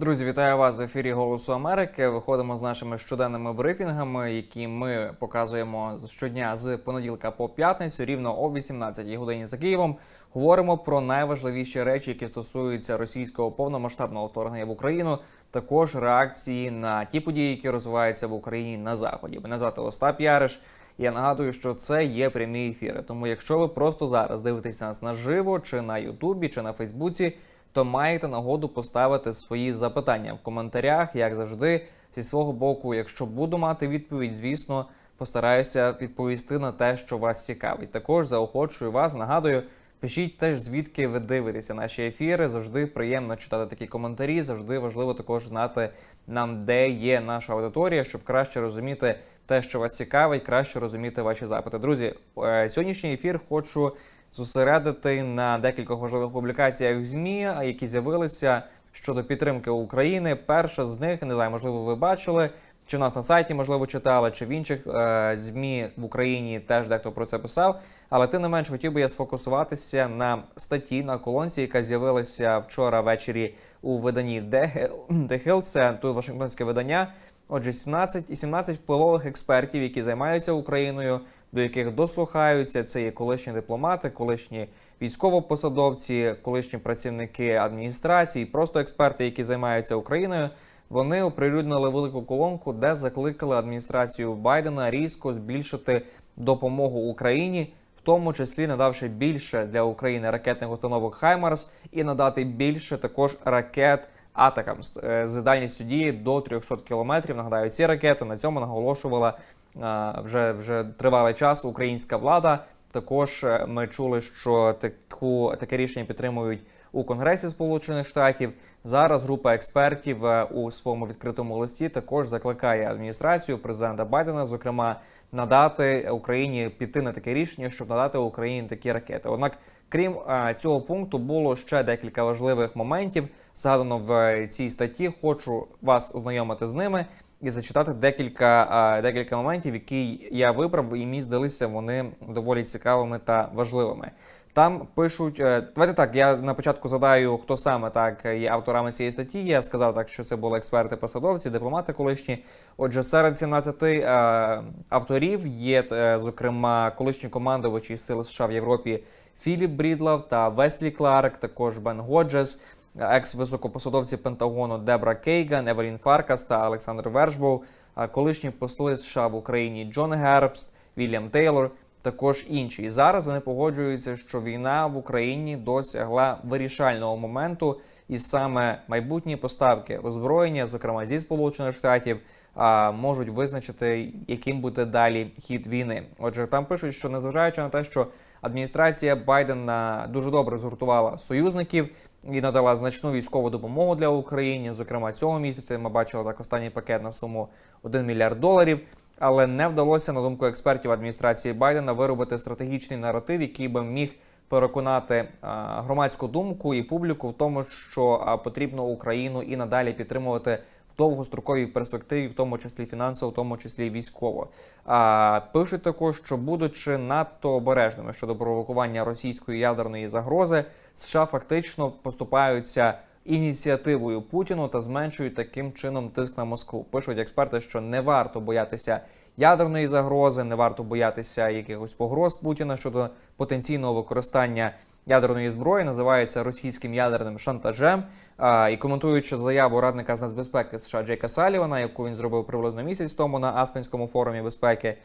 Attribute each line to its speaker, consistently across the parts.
Speaker 1: Друзі, вітаю вас в ефірі Голосу Америки. Виходимо з нашими щоденними брифінгами, які ми показуємо щодня з понеділка по п'ятницю, рівно о 18 годині за Києвом. Говоримо про найважливіші речі, які стосуються російського повномасштабного вторгнення в Україну. Також реакції на ті події, які розвиваються в Україні на заході. Мене звати Остап Яриш. Я нагадую, що це є прямі ефіри. Тому, якщо ви просто зараз дивитесь нас наживо, чи на Ютубі, чи на Фейсбуці, то маєте нагоду поставити свої запитання в коментарях, як завжди, зі свого боку. Якщо буду мати відповідь, звісно, постараюся відповісти на те, що вас цікавить. Також заохочую вас, нагадую. Пишіть теж, звідки ви дивитеся наші ефіри. Завжди приємно читати такі коментарі. Завжди важливо також знати нам, де є наша аудиторія, щоб краще розуміти те, що вас цікавить, краще розуміти ваші запити. Друзі, е, сьогоднішній ефір хочу зосередити на декількох важливих публікаціях в ЗМІ, які з'явилися щодо підтримки України. Перша з них не знаю, можливо, ви бачили. Чи в нас на сайті можливо читали, чи в інших е, змі в Україні теж дехто про це писав. Але тим не менш хотів би я сфокусуватися на статті на колонці, яка з'явилася вчора ввечері у виданні The Hill. Це тут Вашингтонське видання. Отже, 17 і 17 впливових експертів, які займаються Україною, до яких дослухаються. Це є колишні дипломати, колишні військовопосадовці, колишні працівники адміністрації, просто експерти, які займаються Україною. Вони оприлюднили велику колонку, де закликали адміністрацію Байдена різко збільшити допомогу Україні, в тому числі надавши більше для України ракетних установок Хаймарс і надати більше також ракет атакам з дальністю дії до 300 кілометрів. Нагадаю, ці ракети на цьому наголошувала вже вже тривалий час українська влада. Також е, ми чули, що таку таке рішення підтримують у Конгресі Сполучених Штатів. Зараз група експертів е, у своєму відкритому листі також закликає адміністрацію президента Байдена, зокрема, надати Україні піти на таке рішення, щоб надати Україні такі ракети. Однак, крім цього пункту, було ще декілька важливих моментів. Згадано в цій статті. Хочу вас ознайомити з ними і зачитати декілька декілька моментів, які я вибрав, і мені здалися вони доволі цікавими та важливими. Там пишуть, е, давайте так. Я на початку задаю, хто саме так є авторами цієї статті. Я сказав так, що це були експерти, посадовці, дипломати колишні. Отже, серед 17 е, авторів є е, зокрема колишні командувачі сил США в Європі Філіп Брідлав та Веслі Кларк, також Бен Годжес, екс-високопосадовці Пентагону Дебра Кейган, Евелін Фаркас та Олександр Вершбов, колишні посли США в Україні Джон Гербст, Вільям Тейлор також інші. І зараз вони погоджуються, що війна в Україні досягла вирішального моменту, і саме майбутні поставки озброєння, зокрема зі сполучених штатів, можуть визначити, яким буде далі хід війни. Отже, там пишуть, що незважаючи на те, що адміністрація Байдена дуже добре згуртувала союзників і надала значну військову допомогу для України. Зокрема, цього місяця ми бачили так останній пакет на суму 1 мільярд доларів але не вдалося, на думку експертів адміністрації Байдена, виробити стратегічний наратив, який би міг переконати громадську думку і публіку в тому, що потрібно Україну і надалі підтримувати. В довгостроковій перспективі, в тому числі фінансово, в тому числі військово, а пишуть також, що будучи надто обережними щодо провокування російської ядерної загрози, США фактично поступаються ініціативою Путіну та зменшують таким чином тиск на Москву. Пишуть експерти, що не варто боятися ядерної загрози, не варто боятися якихось погроз Путіна щодо потенційного використання ядерної зброї. Називається російським ядерним шантажем. І коментуючи заяву радника з нацбезпеки США Джейка Салівана, яку він зробив приблизно місяць тому на Аспенському форумі безпеки,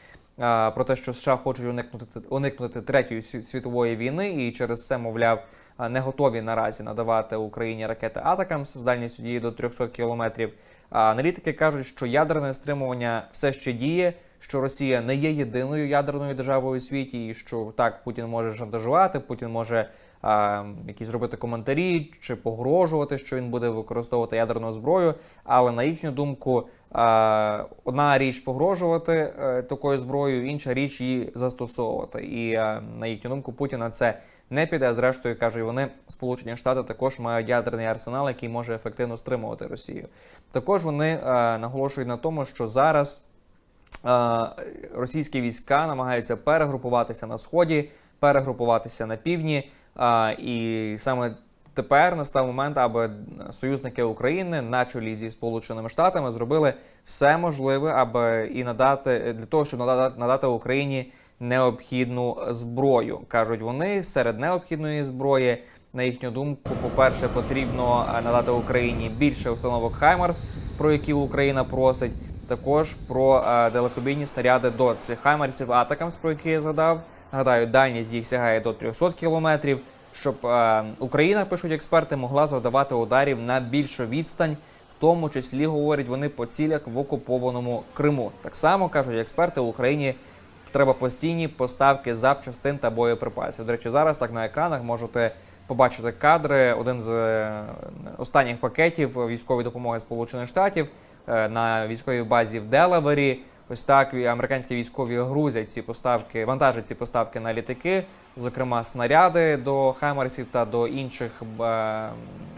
Speaker 1: про те, що США хочуть уникнути уникнути третьої світової війни, і через це мовляв не готові наразі надавати Україні ракети Атакамс з дальністю дії до 300 кілометрів. Аналітики кажуть, що ядерне стримування все ще діє, що Росія не є єдиною ядерною державою у світі, і що так Путін може шантажувати, Путін може а, якісь зробити коментарі чи погрожувати, що він буде використовувати ядерну зброю. Але на їхню думку, а, одна річ погрожувати а, е, такою зброєю, інша річ її застосовувати. І а, на їхню думку Путіна це не піде. Зрештою кажуть, вони Сполучені Штати також мають ядерний арсенал, який може ефективно стримувати Росію. Також вони е, наголошують на тому, що зараз е, російські війська намагаються перегрупуватися на сході, перегрупуватися на півдні, і саме тепер настав момент, аби союзники України на чолі зі Сполученими Штатами зробили все можливе, аби і надати для того, щоб надати, надати Україні необхідну зброю. кажуть вони серед необхідної зброї. На їхню думку, по-перше, потрібно надати Україні більше установок Хаймарс, про які Україна просить. Також про е, далекобійні снаряди до цих Хаймарсів Атакамс, про які я згадав. Гадаю, дальність їх сягає до 300 кілометрів. Щоб е, Україна, пишуть експерти, могла завдавати ударів на більшу відстань, в тому числі говорять вони по цілях в окупованому Криму. Так само кажуть експерти, в Україні треба постійні поставки запчастин та боєприпасів. До речі, зараз так на екранах можете побачити кадри. Один з е, останніх пакетів військової допомоги Сполучених Штатів на військовій базі в Делавері. Ось так американські військові грузять ці поставки, вантажать ці поставки на літаки, зокрема снаряди до Хаймерсів та до інших е,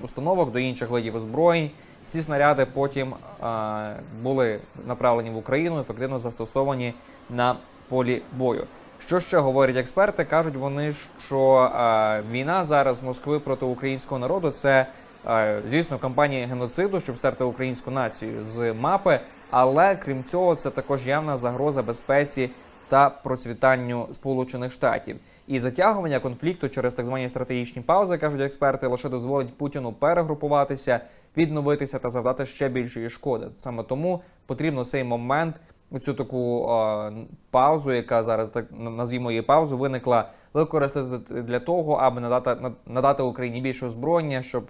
Speaker 1: установок, до інших видів озброєнь. Ці снаряди потім е, були направлені в Україну, ефективно застосовані на полі бою. Що ще говорять експерти? кажуть вони, що е, війна зараз Москви проти українського народу це, е, звісно, кампанія геноциду, щоб стерти українську націю з мапи. Але крім цього, це також явна загроза безпеці та процвітанню Сполучених Штатів. І затягування конфлікту через так звані стратегічні паузи, кажуть експерти, лише дозволить Путіну перегрупуватися, відновитися та завдати ще більшої шкоди. Саме тому потрібно цей момент, цю таку е, паузу, яка зараз так назвімо її паузу, виникла використати для того, аби надати надати Україні більше озброєння, щоб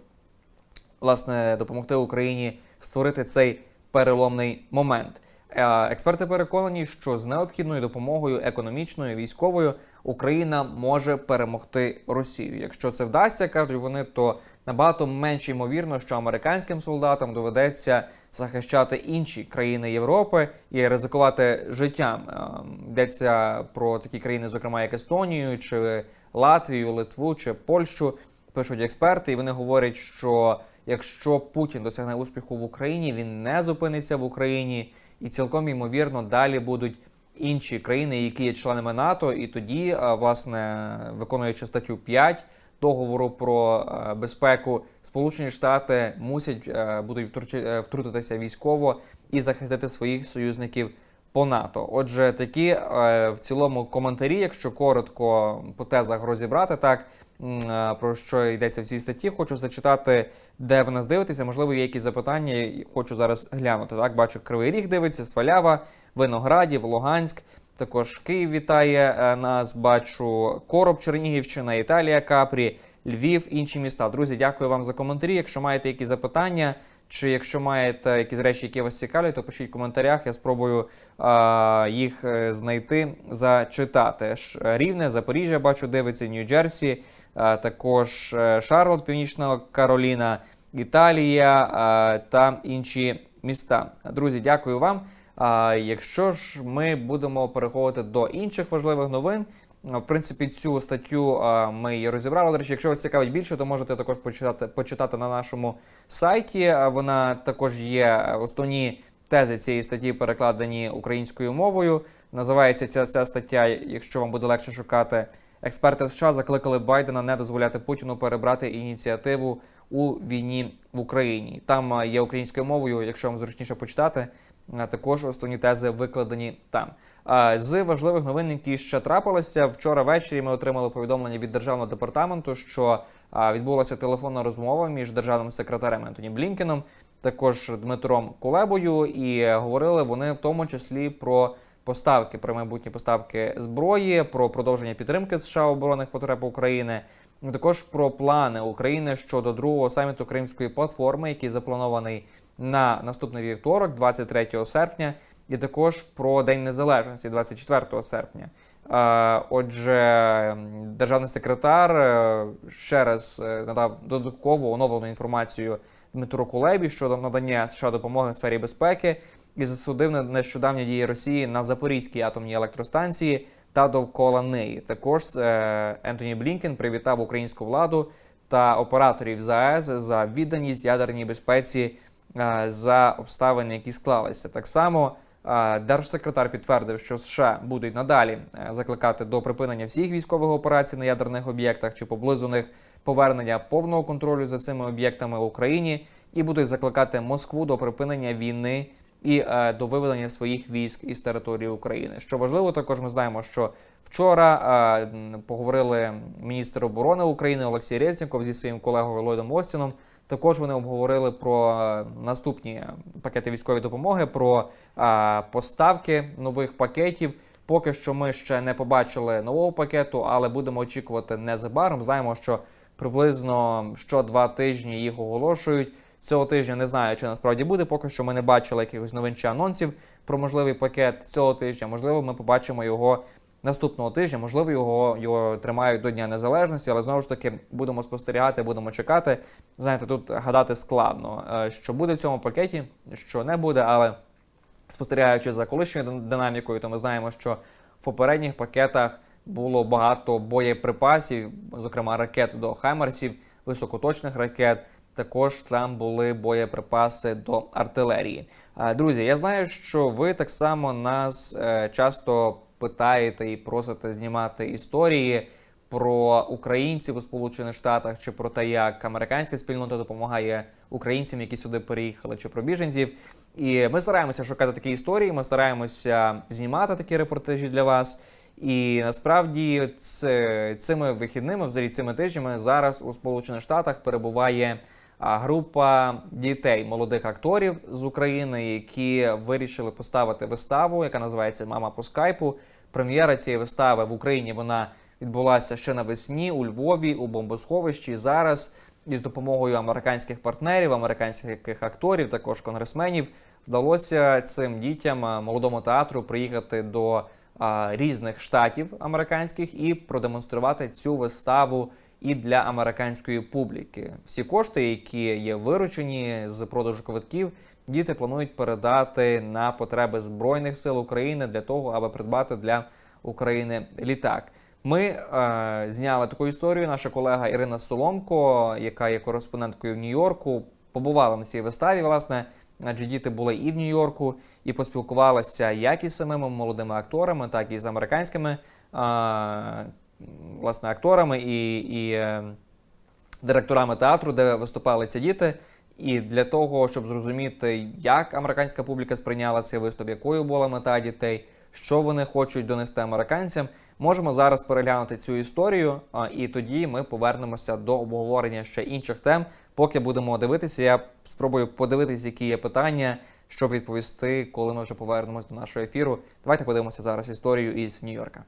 Speaker 1: власне допомогти Україні створити цей переломний момент. Е, Експерти переконані, що з необхідною допомогою економічною військовою Україна може перемогти Росію. Якщо це вдасться, кажуть вони, то набагато менш ймовірно, що американським солдатам доведеться захищати інші країни Європи і ризикувати життям. Е, Йдеться про такі країни, зокрема як Естонію, чи Латвію, Литву чи Польщу. Пишуть експерти, і вони говорять, що якщо Путін досягне успіху в Україні, він не зупиниться в Україні, і цілком ймовірно далі будуть інші країни, які є членами НАТО, і тоді, е, власне, виконуючи статтю 5 договору про е, безпеку, Сполучені Штати мусять е, будуть втрутитися військово і захистити своїх союзників по НАТО. Отже, такі в цілому коментарі, якщо коротко по тезах розібрати так. Про що йдеться в цій статті, хочу зачитати, де ви нас дивитеся. Можливо, є якісь запитання. Хочу зараз глянути. Так, бачу, Кривий Ріг дивиться, Свалява, Виноградів, Луганськ. Також Київ вітає е, нас. Бачу Короб, Чернігівщина, Італія, Капрі, Львів, інші міста. Друзі, дякую вам за коментарі. Якщо маєте якісь запитання, чи якщо маєте якісь речі, які вас цікавлять, то пишіть в коментарях. Я спробую а, їх е, знайти, зачитати. Рівне, Запоріжжя, бачу, дивиться, Нью-Джерсі також е, Шарлот, Північна Кароліна, Італія та інші міста. Друзі, дякую вам. А Якщо ж ми будемо переходити до інших важливих новин. В принципі, цю статтю ми її розібрали. До речі, якщо вас цікавить більше, то можете також почитати почитати на нашому сайті. Вона також є основні тези цієї статті, перекладені українською мовою. Називається ця, ця стаття, якщо вам буде легше шукати. Експерти США закликали Байдена не дозволяти Путіну перебрати ініціативу у війні в Україні. Там є українською мовою, якщо вам зручніше почитати. Також основні тези викладені там. З важливих новин, які ще трапилися вчора ввечері. Ми отримали повідомлення від державного департаменту, що відбулася телефонна розмова між державним секретарем Антоні Блінкеном, також Дмитром Кулебою, і говорили вони в тому числі про поставки про майбутні поставки зброї, про продовження підтримки США оборонних потреб України. Також про плани України щодо другого саміту Кримської платформи, який запланований на наступний вівторок, 23 серпня, і також про День Незалежності, 24 серпня. Отже, державний секретар е, ще раз е, надав додаткову оновлену інформацію Дмитру Кулебі щодо надання США допомоги в сфері безпеки і засудив нещодавні дії Росії на Запорізькій атомній електростанції та довкола неї. Також е, Ентоні Блінкен привітав українську владу та операторів ЗАЕС за відданість ядерній безпеці е, за обставини, які склалися. Так само Е, Держсекретар підтвердив, що США будуть надалі е, закликати до припинення всіх військових операцій на ядерних об'єктах чи поблизу них повернення повного контролю за цими об'єктами в Україні і будуть закликати Москву до припинення війни і е, до виведення своїх військ із території України. Що важливо, також ми знаємо, що вчора е, поговорили міністр оборони України Олексій Резніков зі своїм колегою Ллойдом Остіном. Також вони обговорили про наступні пакети військової допомоги, про поставки нових пакетів. Поки що ми ще не побачили нового пакету, але будемо очікувати незабаром. Знаємо, що приблизно що два тижні їх оголошують. Цього тижня не знаю, чи насправді буде. Поки що ми не бачили якихось новин чи анонсів про можливий пакет цього тижня. Можливо, ми побачимо його наступного тижня. Можливо, його, його тримають до Дня Незалежності, але знову ж таки будемо спостерігати, будемо чекати. Знаєте, тут гадати складно, е, що буде в цьому пакеті, що не буде, але спостерігаючи за колишньою динамікою, то ми знаємо, що в попередніх пакетах було багато боєприпасів, зокрема ракет до Хаймерсів, високоточних ракет. Також там були боєприпаси до артилерії. Е, Друзі, я знаю, що ви так само нас е, часто питаєте і просите знімати історії про українців у Сполучених Штатах чи про те, як американська спільнота допомагає українцям, які сюди переїхали, чи про біженців. І ми стараємося шукати такі історії. Ми стараємося знімати такі репортажі для вас. І насправді цими вихідними, взагалі цими тижнями, зараз у Сполучених Штатах перебуває група дітей, молодих акторів з України, які вирішили поставити виставу, яка називається Мама по скайпу. Прем'єра цієї вистави в Україні вона відбулася ще навесні у Львові у бомбосховищі. Зараз із допомогою американських партнерів, американських акторів, також конгресменів, вдалося цим дітям молодому театру приїхати до різних штатів американських і продемонструвати цю виставу і для американської публіки. Всі кошти, які є виручені з продажу квитків, діти планують передати на потреби збройних сил України для того, аби придбати для України літак. Ми е, зняли таку історію. Наша колега Ірина Соломко, яка є кореспонденткою в Нью-Йорку, побувала на цій виставі. Власне, адже діти були і в Нью-Йорку, і поспілкувалася як із самими молодими акторами, так і з американськими е, власне акторами і, і е, директорами театру, де виступали ці діти. І для того, щоб зрозуміти, як американська публіка сприйняла цей виступ, якою була мета дітей, що вони хочуть донести американцям, можемо зараз переглянути цю історію, і тоді ми повернемося до обговорення ще інших тем. Поки будемо дивитися, я спробую подивитись, які є питання, щоб відповісти, коли ми вже повернемось до нашого ефіру. Давайте подивимося зараз історію із Нью-Йорка.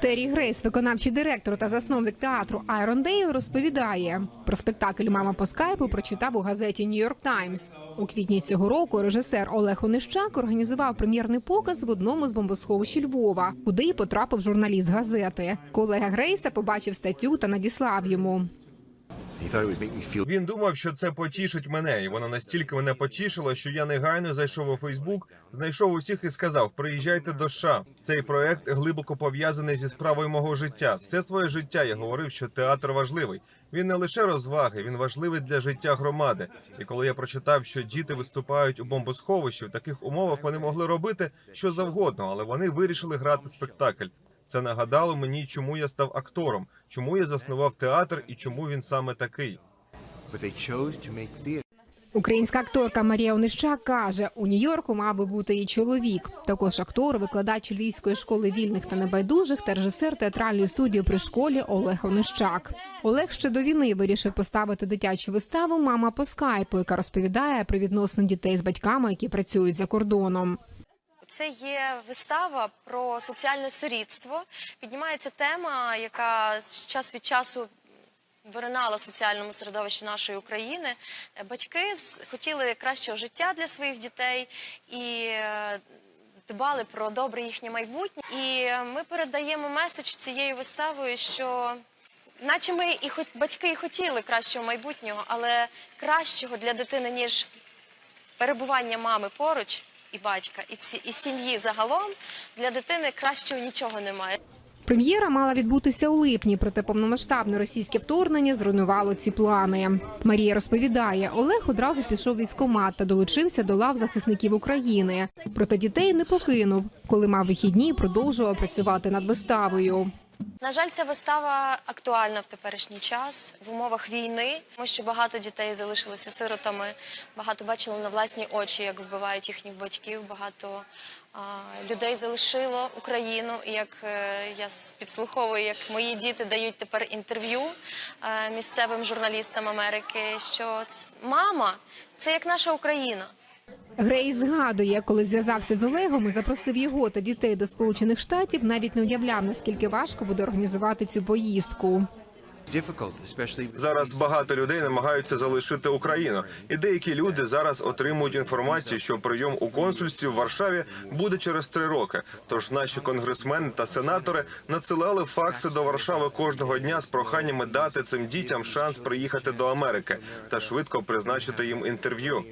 Speaker 2: Террі Грейс, виконавчий директор та засновник театру Айрон Дейл, розповідає про спектакль Мама по скайпу прочитав у газеті Нью-Йорк Таймс. У квітні цього року режисер Олег Онищак організував прем'єрний показ в одному з бомбосховищ Львова, куди й потрапив журналіст газети. Колега Грейса побачив статтю та надіслав йому.
Speaker 3: Він думав, що це потішить мене, і воно настільки мене потішило, що я негайно зайшов у Фейсбук, знайшов усіх і сказав: приїжджайте до США. Цей проект глибоко пов'язаний зі справою мого життя. Все своє життя я говорив, що театр важливий. Він не лише розваги, він важливий для життя громади. І коли я прочитав, що діти виступають у бомбосховищі, в таких умовах вони могли робити що завгодно, але вони вирішили грати спектакль. Це нагадало мені, чому я став актором, чому я заснував театр і чому він саме такий.
Speaker 2: Українська акторка Марія Онищак каже, у Нью-Йорку мав би бути і чоловік. Також актор, викладач Львівської школи вільних та небайдужих та режисер театральної студії при школі Олег Онищак. Олег ще до війни вирішив поставити дитячу виставу Мама по скайпу, яка розповідає про відносини дітей з батьками, які працюють за кордоном.
Speaker 4: Це є вистава про соціальне сирітство. Піднімається тема, яка час від часу виринала в соціальному середовищі нашої України. Е, Батьки хотіли кращого життя для своїх дітей і е, дбали про добре їхнє майбутнє. І е, ми передаємо меседж цією виставою, що наче ми і хоч батьки і хотіли кращого майбутнього, але кращого для дитини, ніж перебування мами поруч і батька, і ці і сім'ї загалом для дитини кращого нічого немає.
Speaker 2: Прем'єра мала відбутися у липні, проте повномасштабне російське вторгнення зруйнувало ці плани. Марія розповідає, Олег одразу пішов в військкомат та долучився до лав захисників України. Проте дітей не покинув. Коли мав вихідні, продовжував працювати над виставою.
Speaker 4: На жаль, ця вистава актуальна в теперішній час в умовах війни. Тому що багато дітей залишилися сиротами, багато бачили на власні очі, як вбивають їхніх батьків. Багато а, людей залишило Україну. І як е, я підслуховую, як мої діти дають тепер інтерв'ю е, місцевим журналістам Америки, що мама це як наша Україна.
Speaker 2: Грейс згадує, коли зв'язався з Олегом і запросив його та дітей до Сполучених Штатів, навіть не уявляв, наскільки важко буде організувати цю поїздку.
Speaker 3: Зараз багато людей намагаються залишити Україну, і деякі люди зараз отримують інформацію, що прийом у консульстві в Варшаві буде через три роки. Тож наші конгресмени та сенатори надсилали факси до Варшави кожного дня з проханнями дати цим дітям шанс приїхати до Америки та швидко призначити їм інтерв'ю.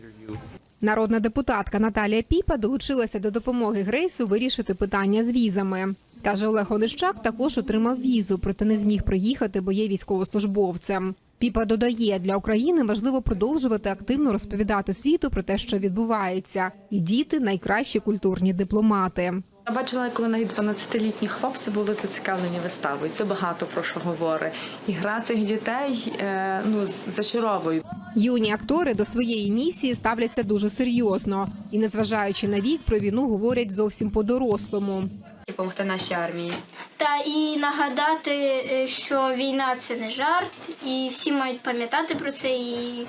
Speaker 2: Народна депутатка Наталія Піпа долучилася до допомоги Грейсу вирішити питання з візами. Каже Олег Онищак також отримав візу, проте не зміг приїхати, бо є військовослужбовцем. Піпа додає, для України важливо продовжувати активно розповідати світу про те, що відбувається, і діти найкращі культурні дипломати.
Speaker 5: Я бачила, коли навіть 12-літні хлопці були зацікавлені виставою. Це багато про що говорить. І гра цих дітей е, ну зачаровує.
Speaker 2: Юні актори до своєї місії ставляться дуже серйозно і, незважаючи на вік, про війну говорять зовсім по-дорослому.
Speaker 6: допомогти нашій армії.
Speaker 7: Та і нагадати, е, що війна це не жарт, і всі мають пам'ятати про це і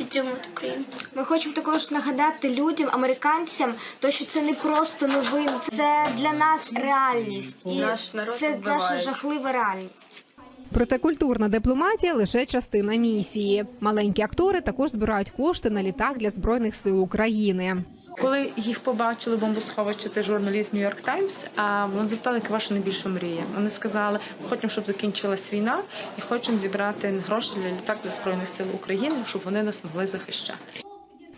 Speaker 7: підтримувати Україну.
Speaker 8: Ми хочемо також нагадати людям, американцям, то що це не просто новин, це для нас реальність, і
Speaker 6: Наш народ
Speaker 8: це наша жахлива реальність.
Speaker 2: Проте культурна дипломатія лише частина місії. Маленькі актори також збирають кошти на літак для збройних сил України.
Speaker 5: Коли їх побачили бомбосховище, це журналіст New York Times, а вони запитали, яка ваша найбільша мрія. Вони сказали, ми хочемо, щоб закінчилась війна, і хочемо зібрати гроші для літак для збройних сил України, щоб вони нас могли захищати.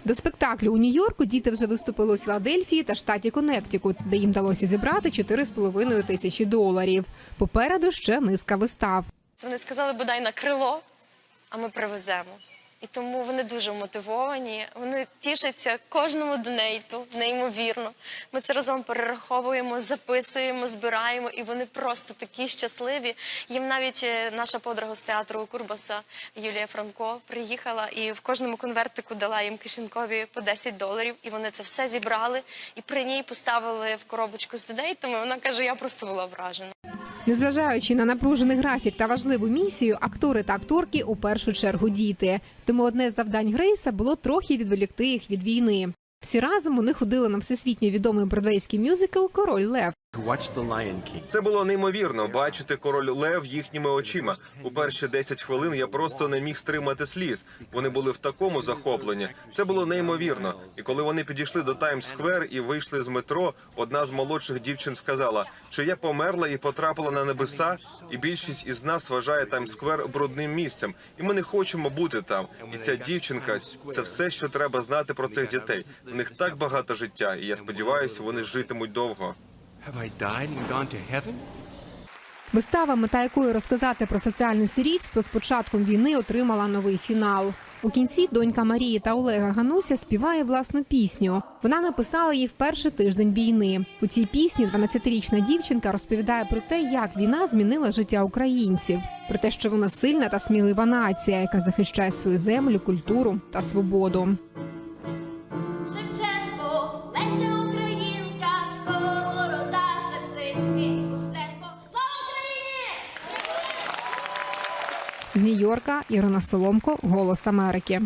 Speaker 2: До спектаклю у Нью-Йорку діти вже виступили у Філадельфії та штаті Коннектикут, де їм вдалося зібрати 4,5 тисячі доларів. Попереду ще низка вистав.
Speaker 4: Вони сказали, бодай на крило, а ми привеземо. І тому вони дуже мотивовані. Вони тішаться кожному донейту, неймовірно. Ми це разом перераховуємо, записуємо, збираємо, і вони просто такі щасливі. Їм навіть е, наша подруга з театру Курбаса Юлія Франко приїхала і в кожному конвертику дала їм кишенькові по 10 доларів. І вони це все зібрали і при ній поставили в коробочку з донейтами. Вона каже: я просто була вражена.
Speaker 2: Незважаючи на напружений графік та важливу місію, актори та акторки у першу чергу діти. Тому одне з завдань Грейса було трохи відволікти їх від війни. Всі разом вони ходили на всесвітньо відомий бродвейський мюзикл Король Лев.
Speaker 3: Це було неймовірно бачити король Лев їхніми очима. У перші 10 хвилин я просто не міг стримати сліз. Вони були в такому захопленні. Це було неймовірно. І коли вони підійшли до Таймс Сквер і вийшли з метро, одна з молодших дівчин сказала, що я померла і потрапила на небеса, і більшість із нас вважає Таймс Сквер брудним місцем, і ми не хочемо бути там. І ця дівчинка це все, що треба знати про цих дітей. У них так багато життя, і я сподіваюся, вони житимуть довго.
Speaker 9: Have I died and gone to heaven?
Speaker 2: Вистава, мета якої розказати про соціальне сирітство з початком війни отримала новий фінал. У кінці донька Марії та Олега Гануся співає власну пісню. Вона написала її в перший тиждень війни. У цій пісні 12-річна дівчинка розповідає про те, як війна змінила життя українців, про те, що вона сильна та смілива нація, яка захищає свою землю, культуру та свободу.
Speaker 7: Шевченко, Леся
Speaker 2: З Нью-Йорка Ірина Соломко, Голос Америки.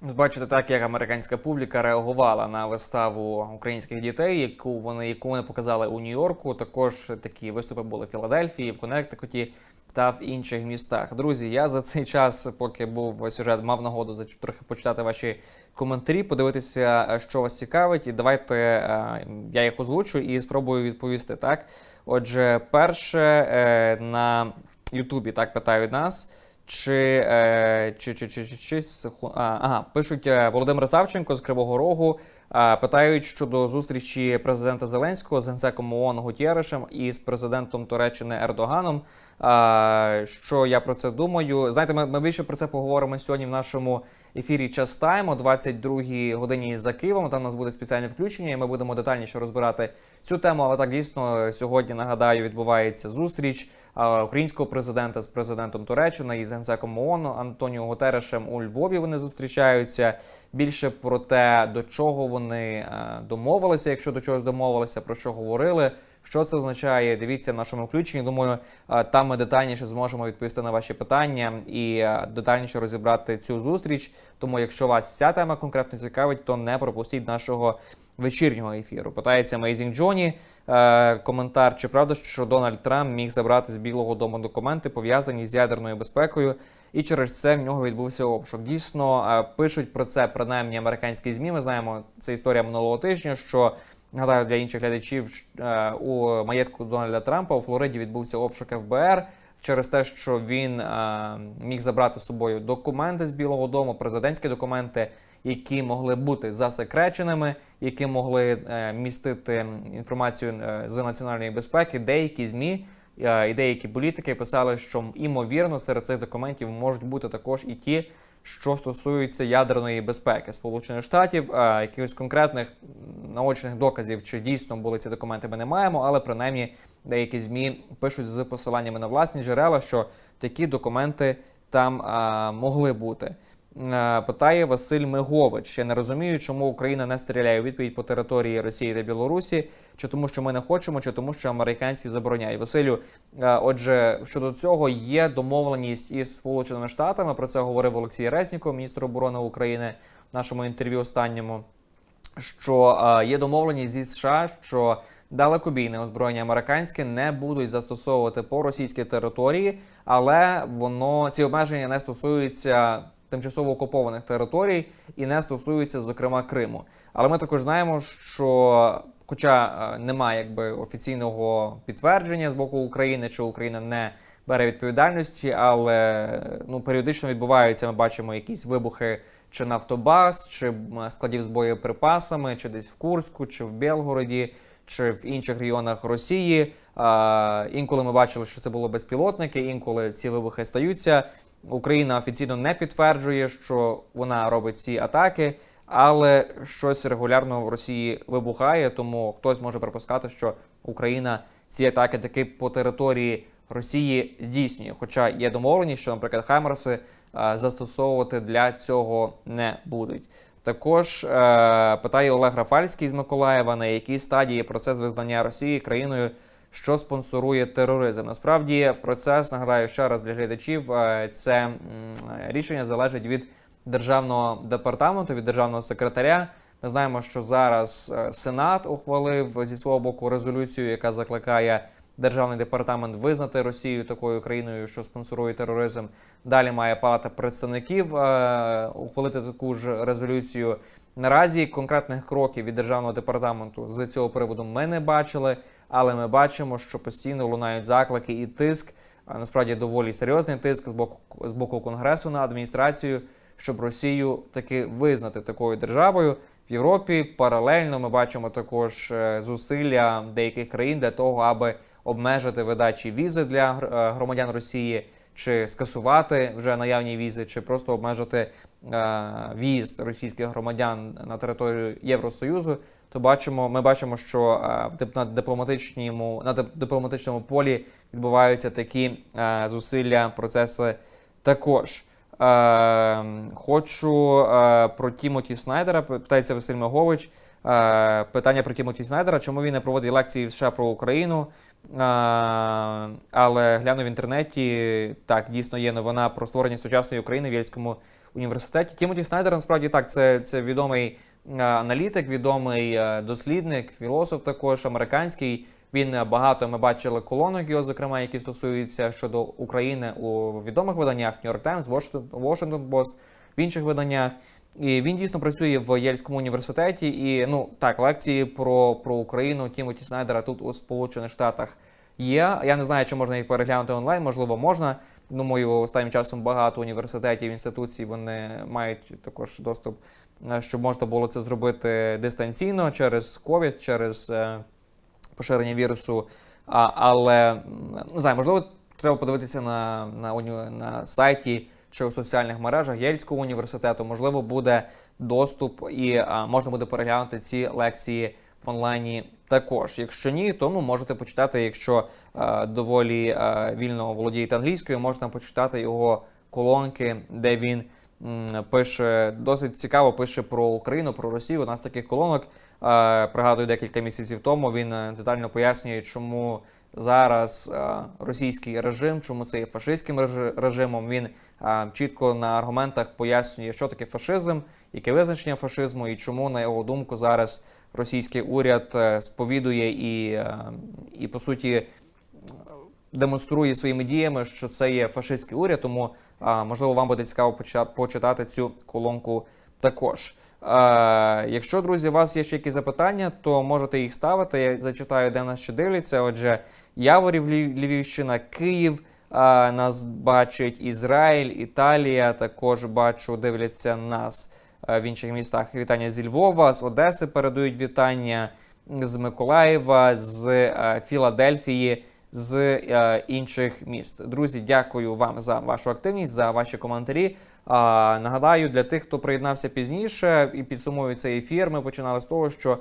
Speaker 1: Бачите, так як американська публіка реагувала на виставу українських дітей, яку вони яку вони показали у Нью-Йорку. Також такі виступи були в Філадельфії, в Коннектикуті та в інших містах. Друзі, я за цей час, поки був сюжет, мав нагоду трохи почитати ваші коментарі, подивитися, е, що вас цікавить, і давайте е, я їх озвучу і спробую відповісти. Так, отже, перше е, на Ютубі так питають нас. Чи, чи, чи, чи, чи, чи ага, пишуть е, Володимир Савченко з Кривого Рогу. е, питають щодо зустрічі президента Зеленського з генсеком ООН Гутєришем і з президентом Туреччини Ердоганом. Що я про це думаю? Знаєте, ми, ми більше про це поговоримо сьогодні в нашому ефірі Час Тайм о 22 годині за Києвом. Там у нас буде спеціальне включення, і ми будемо детальніше розбирати цю тему. Але так дійсно сьогодні нагадаю, відбувається зустріч українського президента з президентом Туреччини і з генсеком ООН Антоніо Гутерешем у Львові. Вони зустрічаються. Більше про те, до чого вони е, домовилися, якщо до чогось домовилися, про що говорили. Що це означає? Дивіться в нашому включенні. Думаю, е, там ми детальніше зможемо відповісти на ваші питання і е, детальніше розібрати цю зустріч. Тому, якщо вас ця тема конкретно цікавить, то не пропустіть нашого вечірнього ефіру. Питається Amazing Johnny. Е, коментар: чи правда, що Дональд Трамп міг забрати з Білого Дому документи, пов'язані з ядерною безпекою, і через це в нього відбувся обшук. Дійсно, е, пишуть про це принаймні американські змі. Ми знаємо, це історія минулого тижня. Що нагадаю для інших глядачів е, у маєтку Дональда Трампа у Флориді відбувся обшук ФБР. Через те, що він е, міг забрати з собою документи з Білого Дому, президентські документи, які могли бути засекреченими, які могли е, містити інформацію е, з національної безпеки. Деякі змі е, і деякі політики писали, що імовірно серед цих документів можуть бути також і ті, що стосуються ядерної безпеки Сполучених Штатів. Якихось конкретних наочних доказів, чи дійсно були ці документи, ми не маємо, але принаймні деякі змі пишуть з посиланнями на власні джерела, що такі документи там могли бути. Е, Питає Василь Мигович. Я не розумію, чому Україна не стріляє у відповідь по території Росії та Білорусі, чи тому, що ми не хочемо, чи тому, що американці забороняють. Василю, е, отже, щодо цього є домовленість із Сполученими Штатами. Про це говорив Олексій Резніков, міністр оборони України в нашому інтерв'ю останньому. Що е, є домовленість зі США, що далекобійне озброєння американське не будуть застосовувати по російській території, але воно ці обмеження не стосуються тимчасово окупованих територій і не стосуються, зокрема, Криму. Але ми також знаємо, що, хоча е, немає якби офіційного підтвердження з боку України, чи Україна не бере відповідальності, але ну періодично відбуваються. Ми бачимо якісь вибухи чи нафтобаз, чи складів з боєприпасами, чи десь в Курську, чи в Белгороді, чи в інших регіонах Росії. А, інколи ми бачили, що це було безпілотники, інколи ці вибухи стаються. Україна офіційно не підтверджує, що вона робить ці атаки, але щось регулярно в Росії вибухає, тому хтось може припускати, що Україна ці атаки таки по території Росії здійснює. Хоча є домовленість, що, наприклад, Хаймерси е, застосовувати для цього не будуть. Також е, питає Олег Рафальський з Миколаєва, на якій стадії процес визнання Росії країною, що спонсорує тероризм. Насправді процес нагадаю ще раз для глядачів. е, Це рішення залежить від державного департаменту, від державного секретаря. Ми знаємо, що зараз е, Сенат ухвалив зі свого боку резолюцію, яка закликає державний департамент визнати Росію такою країною, що спонсорує тероризм. Далі має палата представників е, ухвалити таку ж резолюцію. Наразі конкретних кроків від державного департаменту з цього приводу ми не бачили, але ми бачимо, що постійно лунають заклики і тиск. насправді доволі серйозний тиск з боку з боку конгресу на адміністрацію, щоб Росію таки визнати такою державою. В Європі паралельно ми бачимо також е, зусилля деяких країн для того, аби обмежити видачі візи для е, громадян Росії, чи скасувати вже наявні візи, чи просто обмежити е, в'їзд російських громадян на територію Євросоюзу. То бачимо, ми бачимо, що е, на дипломатичному на дипломатичному полі відбуваються такі е, зусилля, процеси також. Е, хочу про Тімоті Снайдера. Питається Василь Магович. Питання про Тімоті Снайдера. Чому він не проводить лекції в США про Україну? Але гляну в інтернеті. Так, дійсно є новина про створення сучасної України в Єльському університеті. Тімоті Снайдер насправді так, це, це відомий аналітик, відомий е, дослідник, філософ також американський. Він е, багато ми бачили колонок його, зокрема, які стосуються щодо України у відомих виданнях New York Times, Washington Post, в інших виданнях. І він дійсно працює в Єльському університеті. І ну так, лекції про, про Україну Тімоті Снайдера тут у Сполучених Штатах є. Я не знаю, чи можна їх переглянути онлайн, можливо, можна. Думаю, останнім часом багато університетів, інституцій вони мають також доступ, е, щоб можна було це зробити дистанційно через COVID, через е, поширення вірусу. А, але не знаю, можливо, треба подивитися на, на, на сайті чи у соціальних мережах Єльського університету. Можливо, буде доступ і а, можна буде переглянути ці лекції в онлайні також. Якщо ні, то ну, можете почитати, якщо е, доволі е, вільно володієте англійською, можна почитати його колонки, де він м, пише досить цікаво, пише про Україну, про Росію. У нас таких колонок. Е, пригадую, декілька місяців тому він е, детально пояснює, чому зараз е, російський режим, чому це є фашистським режи- режимом. Він е, чітко на аргументах пояснює, що таке фашизм, яке визначення фашизму, і чому, на його думку, зараз російський уряд е, сповідує і, е, і по суті демонструє своїми діями, що це є фашистський уряд. Тому можливо вам буде цікаво почитати цю колонку також. Е, якщо, друзі, у вас є ще якісь запитання, то можете їх ставити. Я зачитаю, де нас ще дивляться. Отже, Яворів, Львівщина, Київ нас бачить, Ізраїль, Італія також бачу, дивляться нас в інших містах. Вітання зі Львова, з Одеси передають вітання з Миколаєва, з е, Філадельфії, з е, інших міст. Друзі, дякую вам за вашу активність, за ваші коментарі. Нагадаю, для тих, хто приєднався пізніше і підсумує цей ефір, ми починали з того, що е,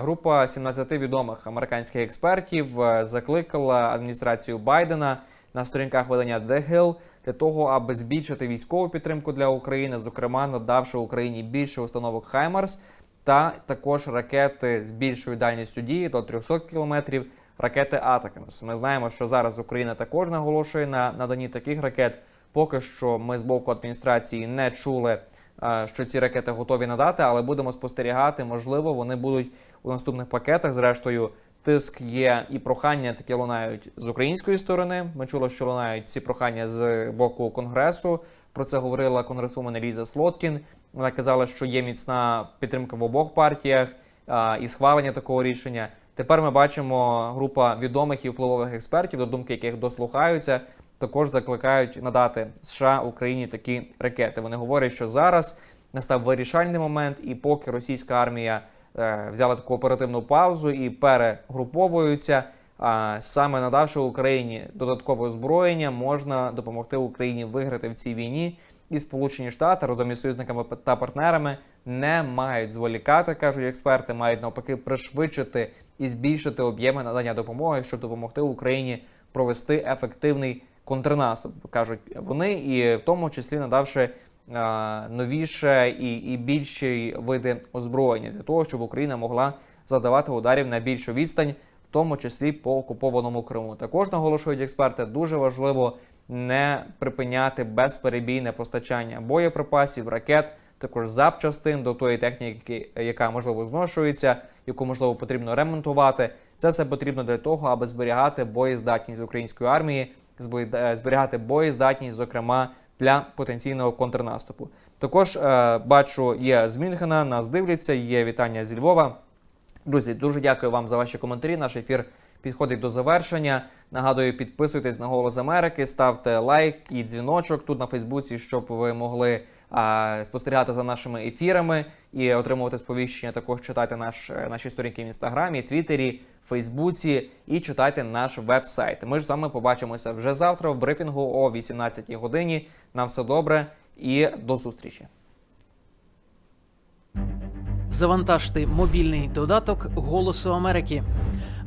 Speaker 1: група 17 відомих американських експертів е, закликала адміністрацію Байдена на сторінках видання The Hill для того, аби збільшити військову підтримку для України, зокрема надавши Україні більше установок Хаймарс та також ракети з більшою дальністю дії до 300 кілометрів. Ракети Атакамс. Ми знаємо, що зараз Україна також наголошує на наданні таких ракет. Поки що ми з боку адміністрації не чули, е, що ці ракети готові надати, але будемо спостерігати. Можливо, вони будуть у наступних пакетах. Зрештою, тиск є і прохання такі лунають з української сторони. Ми чули, що лунають ці прохання з боку конгресу. Про це говорила конгресвумен Ліза Слоткін. Вона казала, що є міцна підтримка в обох партіях а, і схвалення такого рішення. Тепер ми бачимо група відомих і впливових експертів, до думки яких дослухаються, також закликають надати США Україні такі ракети. Вони говорять, що зараз настав вирішальний момент, і поки російська армія е, взяла таку оперативну паузу і перегруповуються, а саме надавши Україні додаткове озброєння, можна допомогти Україні виграти в цій війні. І Сполучені Штати разом із союзниками та партнерами не мають зволікати, кажуть експерти, мають навпаки пришвидшити і збільшити об'єми надання допомоги, щоб допомогти Україні провести ефективний контрнаступ, кажуть вони, і в тому числі надавши новіше і, і більші види озброєння для того, щоб Україна могла задавати ударів на більшу відстань, в тому числі по окупованому Криму. Також наголошують експерти, дуже важливо не припиняти безперебійне постачання боєприпасів, ракет, також запчастин до тої техніки, яка можливо зношується, яку можливо потрібно ремонтувати. Це все потрібно для того, аби зберігати боєздатність української армії, зберігати боєздатність, зокрема для потенційного контрнаступу. Також е, бачу, є з Мюнхена, нас дивляться, є вітання зі Львова. Друзі, дуже дякую вам за ваші коментарі. Наш ефір підходить до завершення. Нагадую, підписуйтесь на Голос Америки, ставте лайк і дзвіночок тут на Фейсбуці, щоб ви могли а, спостерігати за нашими ефірами і отримувати сповіщення. Також читайте наш, е, наші сторінки в інстаграмі, Твіттері, Фейсбуці і читайте наш веб-сайт. Ми ж з вами побачимося вже завтра в брифінгу о 18 годині. На все добре і до зустрічі.
Speaker 6: Завантажте мобільний додаток Голосу Америки.